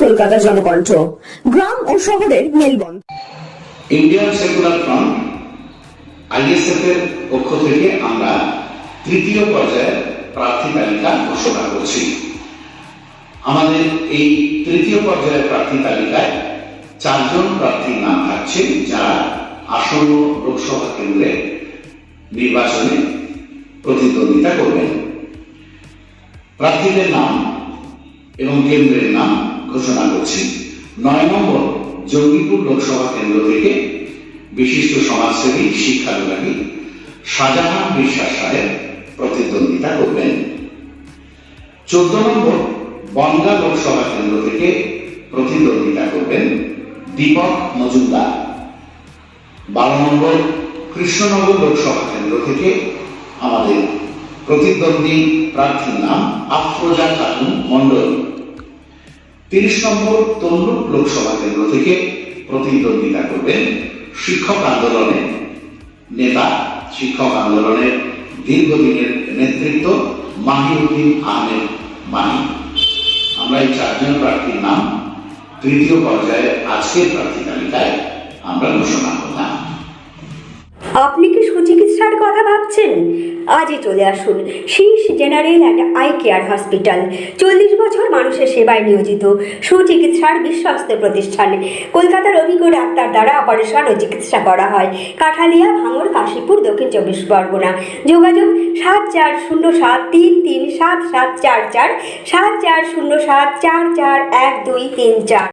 কলকাতা জনকণ্ঠ, গ্রাম ও শহরের মেলবন্ধ ইন্ডিয়ান সেকুলার ফ্রন্ট আইএসএফ এর পক্ষ থেকে আমরা তৃতীয় পর্যায়ের প্রার্থী তালিকা ঘোষণা করছি। আমাদের এই তৃতীয় পর্যায়ের প্রার্থী তালিকায় চারজন প্রার্থীর নাম থাকছে যারা আসন্ন লোকসভা কেন্দ্রে নির্বাচনে প্রতিদ্বন্দ্বিতা করবেন। প্রার্থীদের নাম এবং কেন্দ্রের নাম ঘোষণা করছি। নয় নম্বর, জঙ্গিপুর লোকসভা কেন্দ্র থেকে বিশিষ্ট সমাজসেবী শিক্ষা বিভাগী শাহজাহান বিশ্বাস সাহেব প্রতিদ্বন্দ্বিতা করবেন। চোদ্দ নম্বর, বনগা লোকসভা কেন্দ্র থেকে প্রতিদ্বন্দ্বিতা করবেন দীপক মজুমদার। বারো নম্বর কৃষ্ণনগর লোকসভা কেন্দ্র থেকে আমাদের প্রতিদ্বন্দ্বী প্রার্থীর নাম আফরোজা খাতুন মন্ডল তিরিশ নম্বর তমলুক লোকসভা কেন্দ্র থেকে প্রতিদ্বন্দ্বিতা করবেন শিক্ষক আন্দোলনের নেতা। শিক্ষক আন্দোলনের দীর্ঘদিনের নেতৃত্ব মাহিউদ্দিন আহমেদ মাহি। আমরা এই চারজন প্রার্থীর নাম তৃতীয় পর্যায়ে আজকের প্রার্থী তালিকায় আমরা ঘোষণা করলাম। আপনি কি সুচিকিৎসার কথা ভাবছেন? আজই চলে আসুন। Shirsha general and eye care hospital. চল্লিশ বছর মানুষের সেবায় নিয়োজিত সুচিকিৎসার বিশ্বস্ত প্রতিষ্ঠান। কলকাতার অভিজ্ঞ ডাক্তার দ্বারা অপারেশন ও চিকিৎসা করা হয়। কাঠালিয়া, ভাঙর, কাশীপুর, দক্ষিণ চব্বিশ পরগনা। যোগাযোগ সাত চার শূন্য সাত তিন তিন সাত সাত চার চার, সাত চার শূন্য সাত চার চার এক দুই তিন চার।